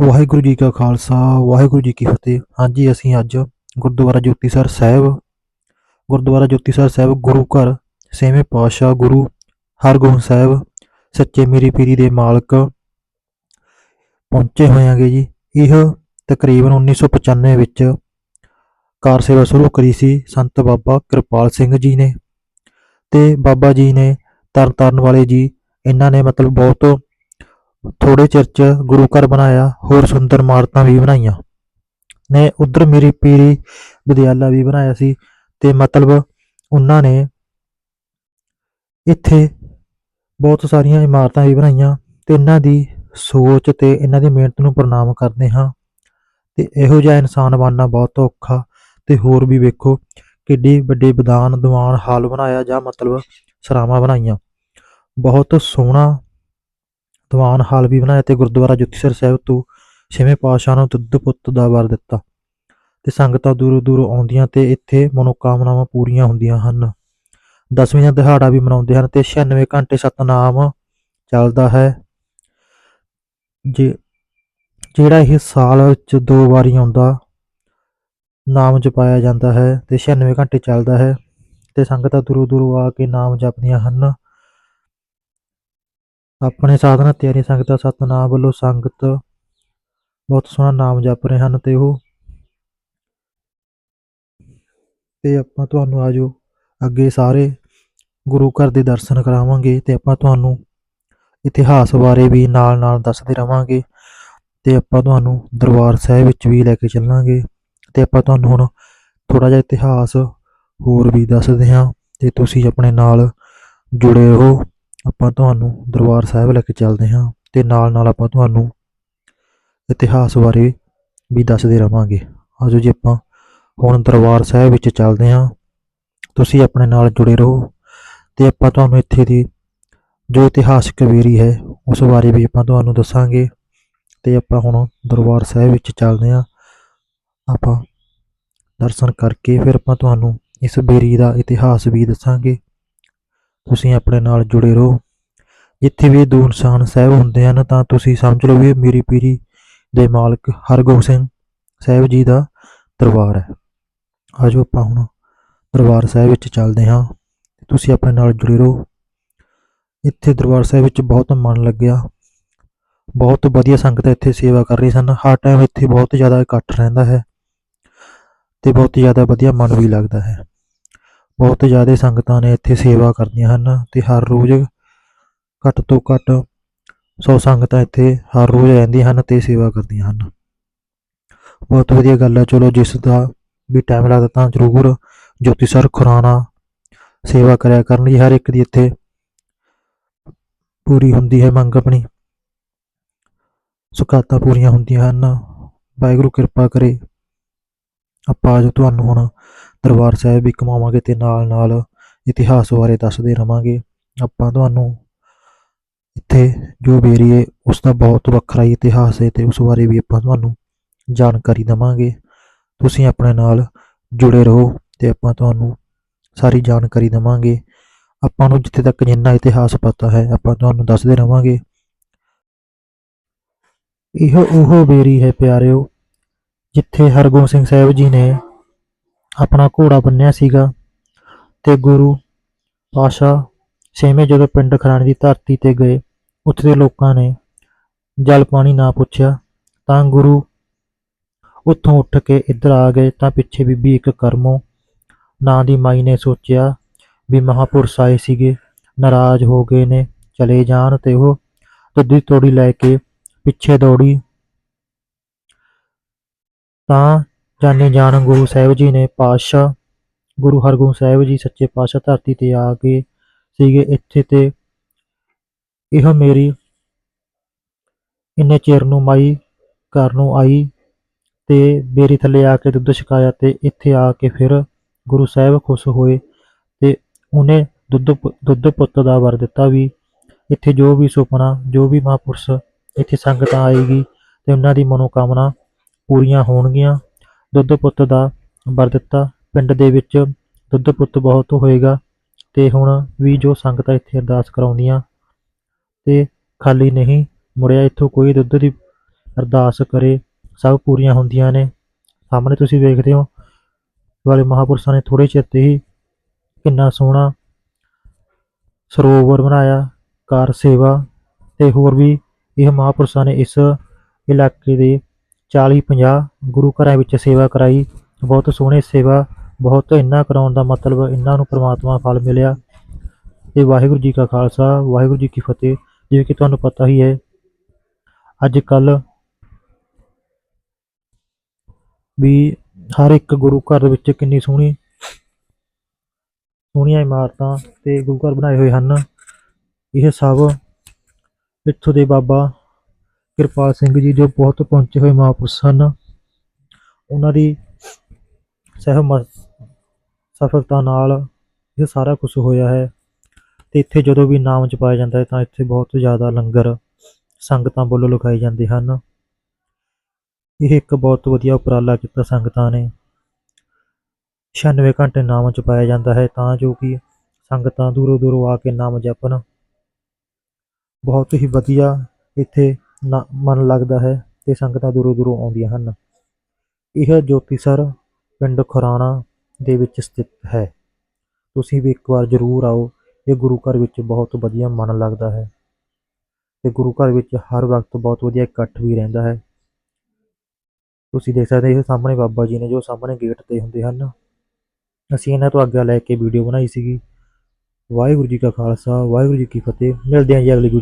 ਵਾਹਿਗੁਰੂ ਜੀ ਕਾ ਖਾਲਸਾ, ਵਾਹਿਗੁਰੂ ਜੀ ਕੀ ਫਤਿਹ। ਹਾਂਜੀ, ਅਸੀਂ ਅੱਜ ਗੁਰਦੁਆਰਾ ਜੋਤੀਸਰ ਸਾਹਿਬ, ਗੁਰਦੁਆਰਾ ਜੋਤੀਸਰ ਸਾਹਿਬ ਗੁਰੂ ਘਰ, ਛੇਵੇਂ ਪਾਤਸ਼ਾਹ ਗੁਰੂ ਹਰਗੋਬਿੰਦ ਸਾਹਿਬ, ਸੱਚੇ ਮੇਰੀ ਪੀਰੀ ਦੇ ਮਾਲਕ ਪਹੁੰਚੇ ਹੋਏ ਆਂਗੇ ਜੀ। ਇਹ ਤਕਰੀਬਨ 1995 ਵਿੱਚ ਕਾਰ ਸੇਵਾ ਸ਼ੁਰੂ ਕਰੀ ਸੀ ਸੰਤ ਬਾਬਾ ਕਿਰਪਾਲ ਸਿੰਘ ਜੀ ਨੇ। ਤੇ ਬਾਬਾ ਜੀ ਨੇ ਤਰਨ ਤਾਰਨ ਵਾਲੇ ਜੀ, ਇਹਨਾਂ ਨੇ ਮਤਲਬ ਬਹੁਤ ਥੋੜੇ ਚਿਰ ਚ ਗੁਰੂ ਘਰ ਬਣਾਇਆ, ਹੋਰ ਸੁੰਦਰ ਇਮਾਰਤਾਂ ਵੀ ਬਣਾਈਆਂ। ਨੇ ਉਧਰ ਮੇਰੀ ਪੀਰੀ ਵਿਦਿਆਲਾ ਵੀ ਬਣਾਇਆ ਸੀ ਤੇ ਮਤਲਬ ਉਹਨਾਂ ਨੇ ਇੱਥੇ ਬਹੁਤ ਸਾਰੀਆਂ ਇਮਾਰਤਾਂ ਵੀ ਬਣਾਈਆਂ ਤੇ ਇਹਨਾਂ ਦੀ ਸੋਚ ਤੇ ਇਹਨਾਂ ਦੀ ਮਿਹਨਤ ਨੂੰ ਪ੍ਰਣਾਮ ਕਰਦੇ ਹਾਂ। ਤੇ ਇਹੋ ਜਿਹਾ ਇਨਸਾਨ ਬਣਨਾ ਬਹੁਤ ਔਖਾ ਤੇ ਹੋਰ ਵੀ ਵੇਖੋ ਕਿੱਡੀ ਵੱਡੇ ਵਿਦਾਨ ਦੀਵਾਨ ਹਾਲ ਬਣਾਇਆ ਜਾਂ ਮਤਲਬ ਸਰਾਵਾਂ ਬਣਾਈਆਂ। ਬਹੁਤ ਸੋਹਣਾ ਦੀਵਾਨ ਹਾਲ ਵੀ ਬਣਾਇਆ ਤੇ ਗੁਰਦੁਆਰਾ ਜੋਤੀਸਰ ਸਾਹਿਬ ਤੋਂ ਛੇਵੇਂ ਪਾਤਸ਼ਾਹ ਨੂੰ ਦੁੱਧ ਪੁੱਤ ਦਾ ਵਰ ਦਿੱਤਾ ਤੇ ਸੰਗਤਾਂ ਦੂਰੋਂ ਦੂਰੋਂ ਆਉਂਦੀਆਂ ਤੇ ਇੱਥੇ ਮਨੋਕਾਮਨਾਵਾਂ ਪੂਰੀਆਂ ਹੁੰਦੀਆਂ ਹਨ। ਦਸਵੀਂ ਦਾ ਦਿਹਾੜਾ ਵੀ ਮਨਾਉਂਦੇ ਹਨ ਤੇ 96 ਘੰਟੇ ਸਤਨਾਮ ਚੱਲਦਾ ਹੈ। ਜੇ ਜਿਹੜਾ ਇਹ ਸਾਲ ਵਿੱਚ ਦੋ ਵਾਰੀ ਆਉਂਦਾ, ਨਾਮ ਜਪਾਇਆ ਜਾਂਦਾ ਹੈ ਤੇ 96 ਘੰਟੇ ਚੱਲਦਾ ਹੈ ਤੇ ਸੰਗਤਾਂ ਦੂਰੋਂ ਦੂਰੋਂ ਆ ਕੇ ਨਾਮ ਜਪਦੀਆਂ ਹਨ। ਆਪਣੇ ਸਾਧਨਾ ਤਿਆਰੀ ਸੰਗਤਾਂ, ਸਤਨਾਮ ਵੱਲੋਂ ਸੰਗਤ ਬਹੁਤ ਸੋਹਣਾ ਨਾਮ ਜਪ ਰਹੇ ਹਨ ਤੇ ਉਹ ਤੇ ਆਪਾਂ ਤੁਹਾਨੂੰ ਆਜੋ ਅੱਗੇ ਸਾਰੇ ਗੁਰੂ ਘਰ ਦੇ ਦਰਸ਼ਨ ਕਰਾਵਾਂਗੇ ਤੇ ਆਪਾਂ ਤੁਹਾਨੂੰ ਇਤਿਹਾਸ ਬਾਰੇ ਵੀ ਨਾਲ ਨਾਲ ਦੱਸਦੇ ਰਵਾਂਗੇ ਤੇ ਆਪਾਂ ਤੁਹਾਨੂੰ ਦਰਬਾਰ ਸਾਹਿਬ ਵਿੱਚ ਵੀ ਲੈ ਕੇ ਚੱਲਾਂਗੇ ਤੇ ਆਪਾਂ ਤੁਹਾਨੂੰ ਹੁਣ ਥੋੜਾ ਜਿਹਾ ਇਤਿਹਾਸ ਹੋਰ ਵੀ ਦੱਸਦੇ ਹਾਂ ਤੇ ਤੁਸੀਂ ਆਪਣੇ ਨਾਲ ਜੁੜੇ ਰਹੋ। ਆਪਾਂ ਤੁਹਾਨੂੰ ਦਰਬਾਰ ਸਾਹਿਬ ਲੈ ਕੇ ਚੱਲਦੇ ਹਾਂ ਤੇ ਨਾਲ ਨਾਲ ਆਪਾਂ ਤੁਹਾਨੂੰ ਇਤਿਹਾਸ ਬਾਰੇ ਵੀ ਦੱਸਦੇ ਰਵਾਂਗੇ। ਆਜੋ ਜੀ ਆਪਾਂ ਹੁਣ ਦਰਬਾਰ ਸਾਹਿਬ ਵਿੱਚ ਚੱਲਦੇ ਹਾਂ। ਤੁਸੀਂ ਆਪਣੇ ਨਾਲ ਜੁੜੇ ਰਹੋ ਤੇ ਆਪਾਂ ਤੁਹਾਨੂੰ ਇੱਥੇ ਦੀ ਜੋ ਇਤਿਹਾਸਕ ਵੇਰੀ ਹੈ, ਉਸ ਬਾਰੇ ਵੀ ਆਪਾਂ ਤੁਹਾਨੂੰ ਦੱਸਾਂਗੇ ਤੇ ਆਪਾਂ ਹੁਣ ਦਰਬਾਰ ਸਾਹਿਬ ਵਿੱਚ ਚੱਲਦੇ ਹਾਂ। ਆਪਾਂ ਦਰਸ਼ਨ ਕਰਕੇ ਫਿਰ ਆਪਾਂ ਤੁਹਾਨੂੰ ਇਸ ਬੇਰੀ ਦਾ ਇਤਿਹਾਸ ਵੀ ਦੱਸਾਂਗੇ। ਤੁਸੀਂ ਆਪਣੇ ਨਾਲ ਜੁੜੇ ਰਹੋ। ਜਿੱਥੇ ਵੀ ਦੋ ਇਨਸਾਨ ਸਾਹਿਬ ਹੁੰਦੇ ਹਨ, ਤਾਂ ਤੁਸੀਂ ਸਮਝ ਲਓ ਵੀ ਮੇਰੀ ਪੀਰੀ ਦੇ ਮਾਲਕ ਹਰਗੋਬਿੰਦ ਸਿੰਘ ਸਾਹਿਬ ਜੀ ਦਾ ਦਰਬਾਰ ਹੈ। ਆਜੋ ਆਪਾਂ ਹੁਣ ਦਰਬਾਰ ਸਾਹਿਬ ਵਿੱਚ ਚੱਲਦੇ ਹਾਂ। ਤੁਸੀਂ ਆਪਣੇ ਨਾਲ ਜੁੜੇ ਰਹੋ। ਇੱਥੇ ਦਰਬਾਰ ਸਾਹਿਬ ਵਿੱਚ ਬਹੁਤ ਮਨ ਲੱਗਿਆ। ਬਹੁਤ ਵਧੀਆ ਸੰਗਤ ਇੱਥੇ ਸੇਵਾ ਕਰ ਰਹੀ ਸਨ। ਹਰ ਟਾਈਮ ਇੱਥੇ ਬਹੁਤ ਜ਼ਿਆਦਾ ਇਕੱਠ ਰਹਿੰਦਾ ਹੈ ਤੇ ਬਹੁਤ ਜ਼ਿਆਦਾ ਵਧੀਆ ਮਨ ਵੀ ਲੱਗਦਾ ਹੈ। ਬਹੁਤ ਜ਼ਿਆਦਾ ਸੰਗਤਾਂ ਨੇ ਇੱਥੇ ਸੇਵਾ ਕਰਦੀਆਂ ਹਨ ਤੇ ਹਰ ਰੋਜ਼ ਘੱਟ ਤੋਂ ਘੱਟ 100 ਸੰਗਤਾਂ ਇੱਥੇ ਹਰ ਰੋਜ਼ ਰਹਿੰਦੀਆਂ ਹਨ ਤੇ ਸੇਵਾ ਕਰਦੀਆਂ ਹਨ। ਬਹੁਤ ਵਧੀਆ ਗੱਲ ਹੈ ਚਲੋ ਜਿਸ ਦਾ ਵੀ ਟਾਈਮ ਲੱਗਦਾ ਤਾਂ ਜ਼ਰੂਰ ਜੋਤੀ ਸਰ ਖੁਰਾਣਾ ਸੇਵਾ ਕਰਿਆ ਕਰਨ ਲਈ ਹਰ ਇੱਕ ਦੀ ਇੱਥੇ ਪੂਰੀ ਹੁੰਦੀ ਹੈ ਮੰਗ ਆਪਣੀ। ਸੁਖਾਤਾਂ ਪੂਰੀਆਂ ਹੁੰਦੀਆਂ ਹਨ। ਵਾਹਿਗੁਰੂ ਕਿਰਪਾ ਕਰੇ। ਆਪਾਂ ਅੱਜ ਤੁਹਾਨੂੰ ਹੁਣ ਦਰਬਾਰ ਸਾਹਿਬ ਵੀ ਘੁਮਾਵਾਂਗੇ ਤੇ ਨਾਲ ਨਾਲ ਇਤਿਹਾਸ ਬਾਰੇ ਦੱਸਦੇ ਰਵਾਂਗੇ। ਆਪਾਂ ਤੁਹਾਨੂੰ ਇੱਥੇ ਜੋ ਬੇਰੀ ਹੈ, ਉਸ ਦਾ ਬਹੁਤ ਵੱਖਰਾ ਹੀ ਇਤਿਹਾਸ ਹੈ ਤੇ ਉਸ ਬਾਰੇ ਵੀ ਆਪਾਂ ਤੁਹਾਨੂੰ ਜਾਣਕਾਰੀ ਦਵਾਂਗੇ। ਤੁਸੀਂ ਆਪਣੇ ਨਾਲ ਜੁੜੇ ਰਹੋ ਤੇ ਆਪਾਂ ਤੁਹਾਨੂੰ ਸਾਰੀ ਜਾਣਕਾਰੀ ਦਵਾਂਗੇ। ਆਪਾਂ ਨੂੰ ਜਿੱਥੇ ਤੱਕ ਜਿੰਨਾ ਇਤਿਹਾਸ ਪਤਾ ਹੈ, ਆਪਾਂ ਤੁਹਾਨੂੰ ਦੱਸਦੇ ਰਵਾਂਗੇ। ਇਹ ਉਹ ਬੇਰੀ ਹੈ ਪਿਆਰਿਓ, ਜਿੱਥੇ ਹਰਗੋਬਿੰਦ ਸਿੰਘ ਸਾਹਿਬ ਜੀ ਨੇ ਆਪਣਾ ਘੋੜਾ ਬੰਨਿਆ ਸੀਗਾ ਤੇ ਗੁਰੂ ਪਾਸ਼ਾ ਛੇਵੇਂ ਜਦੋਂ ਪਿੰਡ ਖਰਾਣੇ ਦੀ ਧਰਤੀ ਤੇ ਗਏ ਉੱਥੇ ਦੇ ਲੋਕਾਂ ਨੇ ਜਲ ਪਾਣੀ ਨਾ ਪੁੱਛਿਆ, ਤਾਂ ਗੁਰੂ ਉੱਥੋਂ ਉੱਠ ਕੇ ਇੱਧਰ ਆ ਗਏ, ਤਾਂ ਪਿੱਛੇ ਬੀਬੀ ਇੱਕ ਕਰਮੋ ਨਾਂ ਦੀ ਮਾਈ ਨੇ ਸੋਚਿਆ ਵੀ ਮਹਾਪੁਰਸ਼ ਆਏ ਸੀਗੇ, ਨਾਰਾਜ਼ ਹੋ ਗਏ ਨੇ, ਚਲੇ ਜਾਣ ਤੇ ਉਹ ਦੁੱਧੀ ਤੋੜੀ ਲੈ ਕੇ ਪਿੱਛੇ ਦੌੜੀ। ਤਾਂ ਜਾਣੇ ਜਾਣ ਗੁਰੂ ਸਾਹਿਬ ਜੀ ਨੇ ਪਾਤਸ਼ਾਹ, ਗੁਰੂ ਹਰਗੋਬਿੰਦ ਸਾਹਿਬ ਜੀ ਸੱਚੇ ਪਾਤਸ਼ਾਹ ਧਰਤੀ ਤੇ ਆ ਗਏ ਸੀਗੇ, ਇੱਥੇ ਤੇ ਇਹ ਮੇਰੀ ਇੰਨੇ ਚਿਰ ਨੂੰ ਮਾਈ ਘਰ ਨੂੰ ਆਈ ਤੇ ਬੇਰੀ ਥੱਲੇ ਆ ਕੇ ਦੁੱਧ ਛਕਾਇਆ ਤੇ ਇੱਥੇ ਆ ਕੇ ਫਿਰ ਗੁਰੂ ਸਾਹਿਬ ਖੁਸ਼ ਹੋਏ ਤੇ ਉਹਨੇ ਦੁੱਧ ਪ- ਦੁੱਧ ਪੁੱਤ ਦਾ ਵਰ ਦਿੱਤਾ ਵੀ ਇੱਥੇ ਜੋ ਵੀ ਸੁਪਨਾ, ਜੋ ਵੀ ਮਹਾਂਪੁਰਸ਼ ਇੱਥੇ ਸੰਗਤਾਂ ਆਏਗੀ ਤੇ ਉਹਨਾਂ ਦੀ ਮਨੋਕਾਮਨਾ ਪੂਰੀਆਂ ਹੋਣਗੀਆਂ। ਦੁੱਧ ਪੁੱਤ ਦਾ ਵਰ ਦਿੱਤਾ, ਪਿੰਡ ਦੇ ਵਿੱਚ ਦੁੱਧ ਪੁੱਤ ਬਹੁਤ ਹੋਏਗਾ ਤੇ ਹੁਣ ਵੀ ਜੋ ਸੰਗਤਾਂ ਇੱਥੇ ਅਰਦਾਸ ਕਰਾਉਂਦੀਆਂ ਤੇ ਖਾਲੀ ਨਹੀਂ, ਮੁੜਿਆ ਇੱਥੋਂ ਕੋਈ ਦੁੱਧ ਦੀ ਅਰਦਾਸ ਕਰੇ, ਸਭ ਪੂਰੀਆਂ ਹੁੰਦੀਆਂ ਨੇ। ਸਾਹਮਣੇ ਤੁਸੀਂ ਵੇਖਦੇ ਹੋ, ਵਾਲੇ ਮਹਾਪੁਰਸ਼ਾਂ ਨੇ ਥੋੜੇ ਚਿਰ ਤੇ ਹੀ ਕਿੰਨਾ ਸੋਹਣਾ ਸਰੋਵਰ ਬਣਾਇਆ, ਕਾਰ ਸੇਵਾ ਤੇ ਹੋਰ ਵੀ ਇਹ ਮਹਾਪੁਰਸ਼ਾਂ ਨੇ ਇਸ ਇਲਾਕੇ ਦੇ 40 50 ਗੁਰੂ ਘਰਾਂ ਵਿੱਚ ਸੇਵਾ ਕਰਾਈ। ਬਹੁਤ ਸੋਹਣੇ ਸੇਵਾ, ਬਹੁਤ ਇੰਨਾ ਕਰਾਉਣ ਦਾ ਮਤਲਬ ਇਹਨਾਂ ਨੂੰ ਪ੍ਰਮਾਤਮਾ ਫਲ ਮਿਲਿਆ। ਤੇ ਵਾਹਿਗੁਰੂ ਜੀ ਕਾ ਖਾਲਸਾ, ਵਾਹਿਗੁਰੂ ਜੀ ਕੀ ਫਤਿਹ। ਜਿਵੇਂ ਕਿ ਤੁਹਾਨੂੰ ਪਤਾ ਹੀ ਹੈ, ਅੱਜ ਕੱਲ ਵੀ ਹਰ ਇੱਕ ਗੁਰੂ ਘਰ ਵਿੱਚ ਕਿੰਨੀ ਸੋਹਣੀ ਸੋਹਣੀਆਂ ਇਮਾਰਤਾਂ ਤੇ ਗੁਰੂ ਘਰ ਬਣਾਏ ਹੋਏ ਹਨ। ਇਹ ਸਭ ਇੱਥੋਂ ਦੇ ਬਾਬਾ ਕਿਰਪਾਲ ਸਿੰਘ ਜੀ ਜੋ ਬਹੁਤ ਪਹੁੰਚੇ ਹੋਏ ਮਹਾਂਪੁਰਸ਼ ਹਨ। ਉਹਨਾਂ ਦੀ ਸਹਿਮਤ ਸਫਲਤਾ ਨਾਲ ਇਹ ਸਾਰਾ ਕੁਝ ਹੋਇਆ ਹੈ। ਤੇ ਇੱਥੇ ਜਦੋਂ ਵੀ ਨਾਮ ਜਪਾਇਆ ਜਾਂਦਾ ਹੈ ਤਾਂ ਇੱਥੇ ਬਹੁਤ ਜ਼ਿਆਦਾ ਲੰਗਰ, ਸੰਗਤਾਂ ਵੱਲੋਂ ਲਗਾਏ ਜਾਂਦੇ ਹਨ। ਇਹ ਇੱਕ ਬਹੁਤ ਵਧੀਆ ਉਪਰਾਲਾ ਕੀਤਾ ਸੰਗਤਾਂ ਨੇ। 96 ਘੰਟੇ ਨਾਮ ਜਪਾਇਆ ਜਾਂਦਾ ਹੈ ਤਾਂ ਜੋ ਕਿ ਸੰਗਤਾਂ ਦੂਰੋਂ ਦੂਰੋਂ ਆ ਕੇ ਨਾਮ ਜਪਣ। ਬਹੁਤ ਹੀ ਵਧੀਆ ਇੱਥੇ ਨਾ- ਮਨ ਲੱਗਦਾ ਹੈ ਤੇ ਸੰਗਤਾਂ ਦੂਰੋਂ ਦੂਰੋਂ ਆਉਂਦੀਆਂ ਹਨ। ਇਹ ਜੋਤੀਸਰ ਪਿੰਡ ਖੁਰਾਣਾ ਦੇ ਵਿੱਚ ਸਥਿਤ ਹੈ। ਤੁਸੀਂ ਵੀ ਇੱਕ ਵਾਰ ਜ਼ਰੂਰ ਆਓ। ਇਹ ਗੁਰੂ ਘਰ ਵਿੱਚ ਬਹੁਤ ਵਧੀਆ ਮਨ ਲੱਗਦਾ ਹੈ ਅਤੇ ਗੁਰੂ ਘਰ ਵਿੱਚ ਹਰ ਵਕਤ ਬਹੁਤ ਵਧੀਆ ਇਕੱਠ ਵੀ ਰਹਿੰਦਾ ਹੈ। ਤੁਸੀਂ ਦੇਖ ਸਕਦੇ ਇਹ ਸਾਹਮਣੇ ਬਾਬਾ ਜੀ ਨੇ ਜੋ ਸਾਹਮਣੇ ਗੇਟ ਤੇ ਹੁੰਦੇ ਹਨ। ਅਸੀਂ ਇਹਨਾਂ ਤੋਂ ਆਗਿਆ ਲੈ ਕੇ ਵੀਡੀਓ ਬਣਾਈ ਸੀਗੀ। ਵਾਹਿਗੁਰੂ ਜੀ ਕਾ ਖਾਲਸਾ, ਵਾਹਿਗੁਰੂ ਜੀ ਕੀ ਫਤਿਹ। ਮਿਲਦੇ ਹਾਂ ਜੀ ਅਗਲੀ ਵੀਡੀਓ